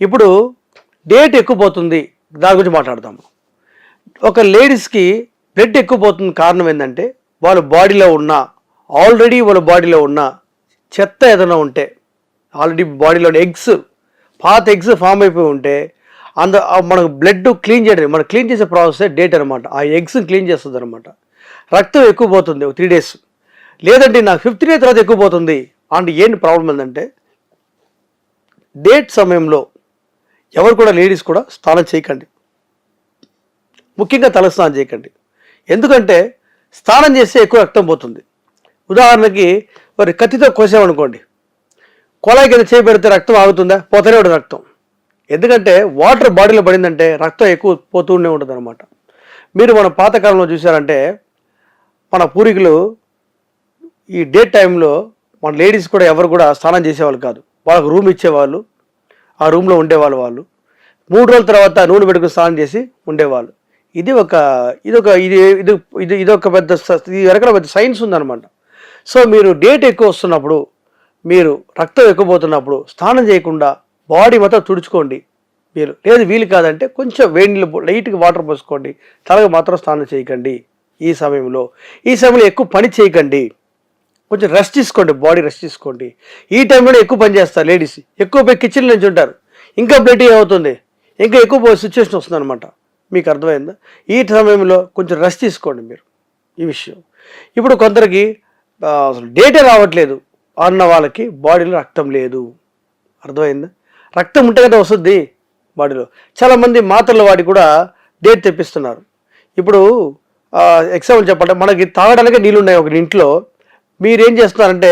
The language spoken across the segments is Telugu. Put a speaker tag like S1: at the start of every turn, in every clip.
S1: ఇప్పుడు డేట్ ఎక్కువ పోతుంది దాని గురించి మాట్లాడదాము ఒక లేడీస్కి బ్లడ్ ఎక్కువ పోతుంది కారణం ఏంటంటే వాళ్ళ బాడీలో ఉన్న ఆల్రెడీ వాళ్ళ బాడీలో ఉన్న చెత్త ఏదైనా ఉంటే ఆల్రెడీ బాడీలో ఎగ్స్ పాత ఎగ్స్ ఫామ్ అయిపోయి ఉంటే అంద మనకు బ్లడ్ క్లీన్ చేయడం మనం క్లీన్ చేసే ప్రాసెస్ డేట్ అనమాట ఆ ఎగ్స్ క్లీన్ చేస్తుంది అనమాట రక్తం ఎక్కువ పోతుంది త్రీ డేస్. లేదంటే నాకు ఫిఫ్త్ డే తర్వాత ఎక్కువ పోతుంది అంటే ఏంటి ప్రాబ్లం ఏంటంటే డేట్ సమయంలో ఎవరు కూడా లేడీస్ కూడా స్నానం చేయకండి. ముఖ్యంగా తల స్నానం చేయకండి. ఎందుకంటే స్నానం చేస్తే ఎక్కువ రక్తం పోతుంది. ఉదాహరణకి మరి కత్తితో కోసామనుకోండి కొలాయి కింద చేపెడితే రక్తం ఆగుతుందా? పోతూనే ఉంటుంది రక్తం. ఎందుకంటే వాటర్ బాడీలో పడిందంటే రక్తం ఎక్కువ పోతూనే ఉంటుంది అనమాట మీరు మన పాతకాలంలో చూసారంటే మన పూర్వీకులు ఈ డే టైంలో మన లేడీస్ కూడా ఎవరు కూడా స్నానం చేసేవాళ్ళు కాదు. వాళ్ళకు రూమ్ ఇచ్చేవాళ్ళు ఆ రూమ్లో ఉండేవాళ్ళు వాళ్ళు. మూడు రోజుల తర్వాత నూనె పెట్టుకుని స్నానం చేసి ఉండేవాళ్ళు. ఇది ఒక ఇది ఒక ఇది ఇది ఇది ఇది ఒక పెద్ద ఇది వెనకాల పెద్ద సైన్స్ ఉందన్నమాట. సో మీరు డేట్ ఎక్కువ వస్తున్నప్పుడు మీరు రక్తం ఎక్కువ పోతున్నప్పుడు స్నానం చేయకుండా బాడీ మొత్తం తుడుచుకోండి. మీరు లేదు వీలు కాదంటే కొంచెం వేడి నీళ్ళు పో- లైట్గా వాటర్ పోసుకోండి. తలకు మాత్రం స్నానం చేయకండి ఈ సమయంలో. ఈ సమయంలో ఎక్కువ పని చేయకండి. కొంచెం రెస్ట్ తీసుకోండి బాడీ రెస్ట్ తీసుకోండి. ఈ టైంలో ఎక్కువ పని చేస్తారు లేడీస్. ఎక్కువ పోయి కిచెన్ నుంచి ఉంటారు. ఇంకా బ్లడీ అవుతుంది? ఇంకా ఎక్కువ సిచ్యువేషన్ వస్తుంది అనమాట మీకు అర్థమైందా? ఈ సమయంలో కొంచెం రెస్ట్ తీసుకోండి మీరు ఈ విషయం. ఇప్పుడు కొందరికి అసలు డేటే రావట్లేదు అన్న వాళ్ళకి బాడీలో రక్తం లేదు. అర్థమైందా? రక్తం ఉంటే కదా వస్తుంది బాడీలో చాలామంది మాత్రలు వాడి కూడా డేట్ తెప్పిస్తున్నారు. ఇప్పుడు ఎగ్జాంపుల్ చెప్పాలంటే మనకి తాగడానికి నీళ్ళు ఉన్నాయి ఒక ఇంట్లో. మీరేం చేస్తున్నారంటే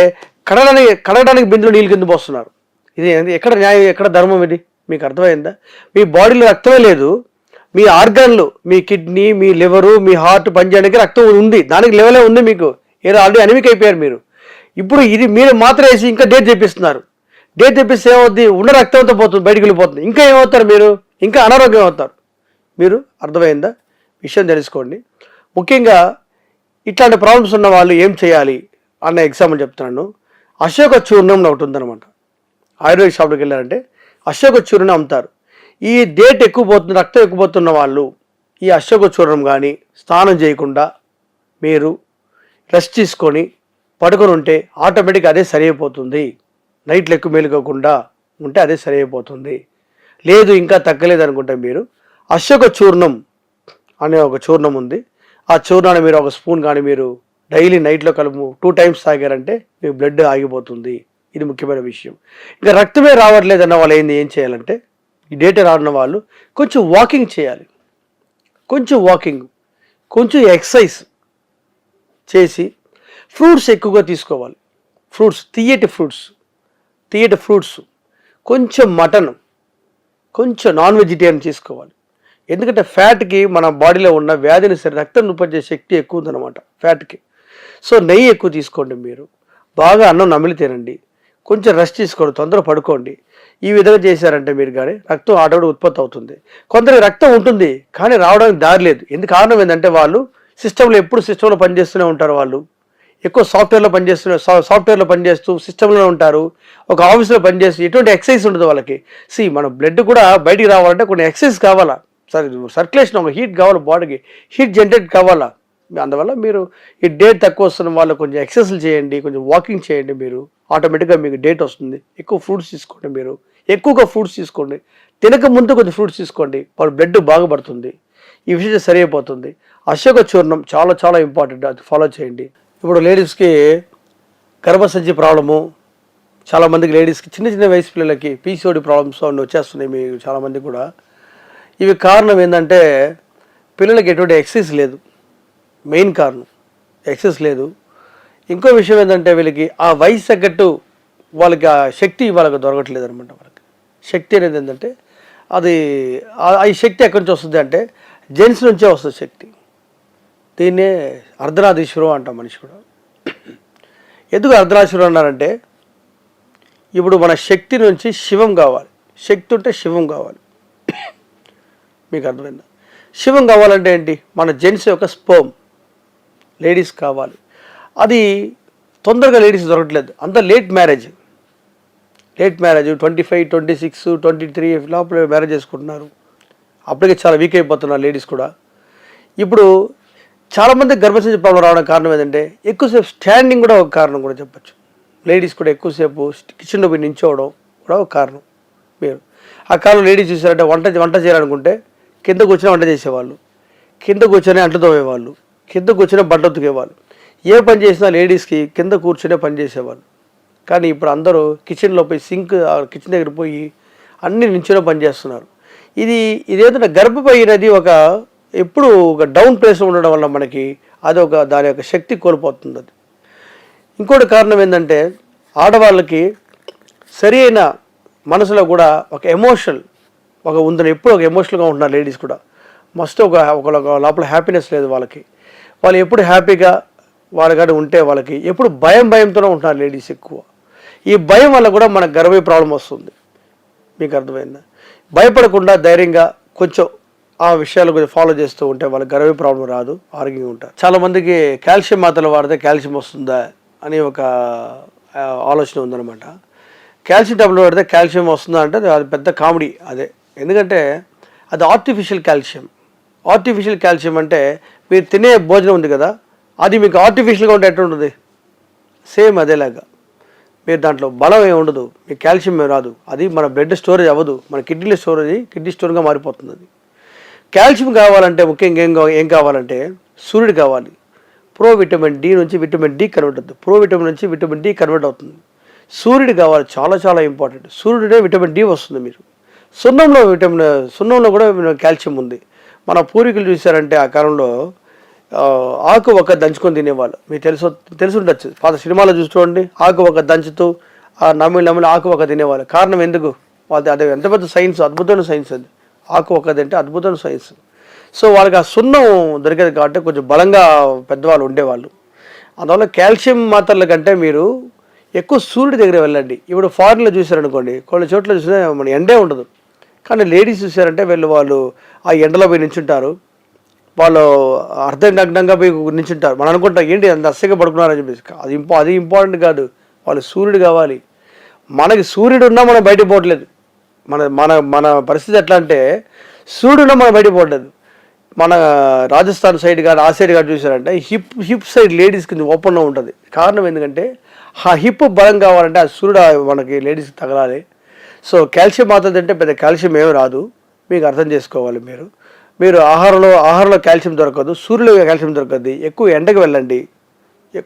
S1: కడగడానికి కడగడానికి బిందులో నీళ్ళు కింద పోస్తున్నారు. ఇది ఎక్కడ న్యాయం ఎక్కడ ధర్మం ఇది? మీకు అర్థమైందా? మీ బాడీలో రక్తమే లేదు. మీ ఆర్గాన్లు మీ కిడ్నీ మీ లివరు మీ హార్ట్ పనిచేయడానికి రక్తం ఉంది. దానికి లెవెలే ఉంది మీకు. ఏదో ఆల్రెడీ అనిమిక్ అయిపోయారు మీరు. ఇప్పుడు ఇది మీరు మాత్రం వేసి ఇంకా డేట్ తెప్పిస్తున్నారు. డేట్ తెప్పిస్తే ఏమవుద్ది? ఉన్న రక్తంతో పోతుంది బయటికి వెళ్ళిపోతుంది. ఇంకా ఏమవుతారు మీరు? ఇంకా అనారోగ్యం అవుతారు. మీరు అర్థమైందా? విషయం తెలుసుకోండి. ముఖ్యంగా ఇట్లాంటి ప్రాబ్లమ్స్ ఉన్న వాళ్ళు ఏం చేయాలి అన్న ఎగ్జాంపుల్ చెప్తున్నాను. అశోక చూర్ణం ఒకటి ఉందన్నమాట. ఆయుర్వేద షాప్కి వెళ్ళారంటే అశోక చూర్ణం అమ్ముతారు. ఈ డేట్ ఎక్కువ పోతుంది రక్తం ఎక్కువ పోతున్న వాళ్ళు ఈ అశోక చూర్ణం కానీ స్నానం చేయకుండా మీరు రెస్ట్ తీసుకొని పడుకొని ఉంటే ఆటోమేటిక్ అదే సరి అయిపోతుంది నైట్లు ఎక్కువ మేలుకోకుండా ఉంటే అదే సరి అయిపోతుంది లేదు ఇంకా తగ్గలేదు అనుకుంటే మీరు అశోక చూర్ణం అనే ఒక చూర్ణం ఉంది. ఆ చూర్ణాన్ని మీరు ఒక స్పూన్ కానీ మీరు డైలీ నైట్లో కలుపు టూ టైమ్స్ తాగారంటే మీ బ్లడ్ ఆగిపోతుంది. ఇది ముఖ్యమైన విషయం. ఇంకా రక్తమే రావట్లేదన్న వాళ్ళు ఏంది ఏం చేయాలంటే ఈ డేటా రాన్న వాళ్ళు కొంచెం వాకింగ్ చేయాలి. కొంచెం వాకింగ్ కొంచెం ఎక్సర్సైజ్ చేసి ఫ్రూట్స్ ఎక్కువగా తీసుకోవాలి. ఫ్రూట్స్ తీయటి ఫ్రూట్స్ తీయటి ఫ్రూట్స్ కొంచెం మటన్ కొంచెం నాన్ వెజిటేరియన్ తీసుకోవాలి ఎందుకంటే ఫ్యాట్కి మన బాడీలో ఉన్న వ్యాధిని సరే రక్తం నింపజే శక్తి ఎక్కువ ఉందన్నమాట ఫ్యాట్కి సో నెయ్యి ఎక్కువ తీసుకోండి మీరు. బాగా అన్నం నమిలి తినండి కొంచెం రెస్ట్ తీసుకోండి తొందర పడుకోండి. ఈ విధంగా చేశారంటే మీరు కానీ రక్తం ఆటోడు ఉత్పత్తి అవుతుంది. కొందరికి రక్తం ఉంటుంది కానీ రావడానికి దారి లేదు. ఎందుకు కారణం ఏంటంటే వాళ్ళు సిస్టంలో ఎప్పుడు సిస్టంలో పనిచేస్తూనే ఉంటారు వాళ్ళు. ఎక్కువ సాఫ్ట్వేర్లో పనిచేస్తున్న సాఫ్ట్వేర్లో పనిచేస్తూ సిస్టంలో ఉంటారు. ఒక ఆఫీస్లో పనిచేస్తూ ఎటువంటి ఎక్సర్సైజ్ ఉండదు వాళ్ళకి. సి మన బ్లడ్ కూడా బయటికి రావాలంటే కొన్ని ఎక్సైజ్ కావాలా? సరే సర్క్యులేషన్ ఒక హీట్ కావాలి బాడీకి హీట్ జనరేట్ కావాలా? అందువల్ల మీరు ఈ డేట్ తక్కువ వస్తున్న వాళ్ళు కొంచెం ఎక్సర్సైజ్ చేయండి కొంచెం వాకింగ్ చేయండి మీరు. ఆటోమేటిక్గా మీకు డేట్ వస్తుంది. ఎక్కువ ఫ్రూట్స్ తీసుకోండి మీరు. ఎక్కువగా ఫ్రూట్స్ తీసుకోండి. తినక ముందు కొంచెం ఫ్రూట్స్ తీసుకోండి. వాళ్ళ బ్లడ్ బాగుపడుతుంది ఈ విషయం సరి అయిపోతుంది అశోక చూర్ణం చాలా చాలా ఇంపార్టెంట్. అది ఫాలో చేయండి. ఇప్పుడు లేడీస్కి గర్భసంచి ప్రాబ్లము. చాలామందికి లేడీస్కి చిన్న చిన్న వయసు పిల్లలకి పీసీఓడి ప్రాబ్లమ్స్ అన్నీ వచ్చేస్తున్నాయి మీకు చాలామంది కూడా. ఇవి కారణం ఏంటంటే పిల్లలకి ఎటువంటి ఎక్సర్సైజ్ లేదు. మెయిన్ కారణం. ఎక్సెస్ లేదు. ఇంకో విషయం ఏంటంటే వీళ్ళకి ఆ వయసు తగ్గట్టు వాళ్ళకి ఆ శక్తి వాళ్ళకి దొరకట్లేదు అనమాట వాళ్ళకి. శక్తి అనేది ఏంటంటే అది ఆ శక్తి ఎక్కడి నుంచి వస్తుంది అంటే జెంట్స్ నుంచే వస్తుంది శక్తి. దీన్నే అర్ధనాధీశ్వరం అంటాం మనిషి కూడా. ఎందుకు అర్ధనాధీశ్వరం అన్నారంటే ఇప్పుడు మన శక్తి నుంచి శివం కావాలి. శక్తి ఉంటే శివం కావాలి. మీకు అర్థమైందా? శివం కావాలంటే ఏంటి? మన జెంట్స్ యొక్క స్పోమ్. లేడీస్ కావాలి. అది తొందరగా లేడీస్ దొరకట్లేదు. అంత late marriage. Late marriage. Twenty five twenty six twenty three లోపల మ్యారేజ్ చేసుకుంటున్నారు. అప్పటికే చాలా వీక్ అయిపోతున్నారు లేడీస్ కూడా. ఇప్పుడు చాలామంది గర్భసంచి ప్రాబ్లం రావడం కారణం ఏంటంటే ఎక్కువసేపు స్టాండింగ్ కూడా ఒక కారణం కూడా చెప్పచ్చు. లేడీస్ కూడా ఎక్కువసేపు కిచెన్లో పోయి నించోవడం కూడా ఒక కారణం. మీరు ఆ కాలంలో లేడీస్ చూసారంటే వంట వంట చేయాలనుకుంటే కింద కూర్చొని వంట చేసేవాళ్ళు. కింద కూర్చొని అంట్లు కింద కూర్చునే బట్ట ఏ పని చేసినా లేడీస్కి కింద కూర్చునే పని చేసేవాళ్ళు. కానీ ఇప్పుడు అందరూ కిచెన్లో పోయి సింక్ కిచెన్ దగ్గర పోయి అన్ని నించునే పని చేస్తున్నారు. ఇది ఇదేంటంటే గర్భపై అనేది ఒక ఎప్పుడు ఒక డౌన్ ప్లేస్లో ఉండడం వల్ల మనకి అది ఒక దాని యొక్క శక్తి కోల్పోతుంది అది. ఇంకోటి కారణం ఏంటంటే ఆడవాళ్ళకి సరి అయిన మనసులో కూడా ఒక ఎమోషనల్ ఒక ఉందని ఎప్పుడు ఒక ఎమోషనల్గా ఉంటున్నారు లేడీస్ కూడా. మస్ట్ ఒక ఒక లోపల హ్యాపీనెస్ లేదు వాళ్ళకి. వాళ్ళు ఎప్పుడు హ్యాపీగా వాళ్ళకాడ ఉంటే వాళ్ళకి ఎప్పుడు భయం భయంతోనే ఉంటున్నారు లేడీస్ ఎక్కువ. ఈ భయం వల్ల కూడా మనకు గర్భే ప్రాబ్లం వస్తుంది. మీకు అర్థమైందా? భయపడకుండా ధైర్యంగా కొంచెం ఆ విషయాలు కొంచెం ఫాలో చేస్తూ ఉంటే వాళ్ళకి గర్భే ప్రాబ్లం రాదు ఆరోగ్యంగా ఉంటారు. చాలామందికి కాల్షియం మాత్రలు వాడితే కాల్షియం వస్తుందా అని ఒక ఆలోచన ఉందన్నమాట. కాల్షియం టాబ్లెట్ వాడితే కాల్షియం వస్తుందా అంటే అది పెద్ద కామెడీ అదే. ఎందుకంటే అది ఆర్టిఫిషియల్ కాల్షియం. ఆర్టిఫిషియల్ కాల్షియం అంటే మీరు తినే భోజనం ఉంది కదా అది మీకు ఆర్టిఫిషియల్గా ఉంటే ఎట్లుంటుంది సేమ్ అదేలాగా మీరు దాంట్లో బలం ఏమి ఉండదు మీకు కాల్షియం ఏమి రాదు. అది మన బ్లడ్ స్టోరేజ్ అవ్వదు మన కిడ్నీలో స్టోరేజ్ కిడ్నీ స్టోన్గా మారిపోతుంది అది. కాల్షియం కావాలంటే ముఖ్యంగా ఏం ఏం కావాలంటే సూర్యుడు కావాలి. ప్రో విటమిన్ డి నుంచి విటమిన్ డి కన్వర్ట్ అవుతుంది. ప్రో విటమిన్ నుంచి విటమిన్ డి కన్వర్ట్ అవుతుంది. సూర్యుడు కావాలి చాలా చాలా ఇంపార్టెంట్ సూర్యుడే విటమిన్ డి వస్తుంది మీరు. సున్నంలో విటమిన్ సున్నంలో కూడా కాల్షియం ఉంది. మన పూర్వీకులు చూశారంటే ఆ కాలంలో ఆకు ఒక దంచుకొని తినేవాళ్ళు. మీకు తెలుసు తెలిసి పాత సినిమాలో చూసుకోండి. ఆకు ఒక దంచుతూ ఆ నమ్మిలి నమ్మిలి ఆకు ఒక తినేవాళ్ళు. కారణం ఎందుకు? వాళ్ళది అదే ఎంత పెద్ద సైన్స్ అద్భుతమైన సైన్స్ అది. ఆకు ఒక తింటే అద్భుతమైన సైన్స్. సో వాళ్ళకి ఆ సున్నం దొరికేది కాబట్టి కొంచెం బలంగా పెద్దవాళ్ళు ఉండేవాళ్ళు. అందువల్ల కాల్షియం మాత్రల కంటే మీరు ఎక్కువ సూర్యుడి దగ్గర వెళ్ళండి. ఇప్పుడు ఫారిన్లో చూసారనుకోండి కొన్ని చోట్ల చూసినా మన ఎండే ఉండదు. కానీ లేడీస్ చూసారంటే వీళ్ళు వాళ్ళు ఆ ఎండలో పోయి నించుంటారు. వాళ్ళు అర్ధనగ్నంగా పోయి నించుంటారు. మనం అనుకుంటాం ఏంటి అంత అస్సగా పడుకున్నారని చెప్పేసి. అది ఇంపా అది ఇంపార్టెంట్ కాదు. వాళ్ళు సూర్యుడు కావాలి. మనకి సూర్యుడు ఉన్నా మనం బయట పోవట్లేదు. మన మన మన పరిస్థితి ఎట్లా అంటే సూర్యుడు ఉన్నా మనం బయట పోవట్లేదు. మన రాజస్థాన్ సైడ్ కానీ ఆ సైడ్ కానీ చూసారంటే హిప్ హిప్ సైడ్ లేడీస్ కింద ఓపెన్లో ఉంటుంది. కారణం ఎందుకంటే ఆ హిప్ బలం కావాలంటే ఆ సూర్యుడు మనకి లేడీస్కి తగలాలి. సో కాల్షియం మాత్రం తింటే పెద్ద కాల్షియం ఏమి రాదు. మీకు అర్థం చేసుకోవాలి మీరు. మీరు ఆహారంలో ఆహారంలో కాల్షియం దొరకదు సూర్యులో కాల్షియం దొరకదు ఎక్కువ ఎండకు వెళ్ళండి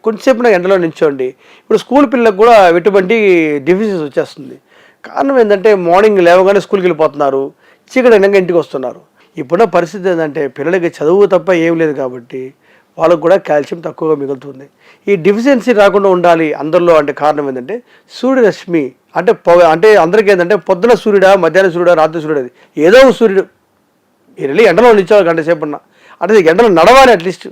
S1: కొంచెంసేపు ఎండలో నిల్చోండి ఇప్పుడు స్కూల్ పిల్లలకు కూడా ఎటువంటి డిఫిషన్స్ వచ్చేస్తుంది. కారణం ఏంటంటే మార్నింగ్ లేవగానే స్కూల్కి వెళ్ళిపోతున్నారు చీకటి అయినాక ఇంటికి వస్తున్నారు. ఇప్పుడున్న పరిస్థితి ఏంటంటే పిల్లలకి చదువు తప్ప ఏం లేదు కాబట్టి వాళ్ళకు కూడా కాల్షియం తక్కువగా మిగులుతుంది. ఈ డిఫిషియన్సీ రాకుండా ఉండాలి అందరిలో అంటే కారణం ఏంటంటే సూర్యరశ్మి అంటే పొగ అంటే అందరికీ ఏంటంటే పొద్దున సూర్యుడా మధ్యాహ్నం సూర్యుడా రాత్రి సూర్యుడు అది. ఏదో సూర్యుడు మీరు వెళ్ళి ఎండలో నిల్చోవాలి గంట సేపు ఉన్నా అంటే ఎండలో నడవాలి అట్లీస్ట్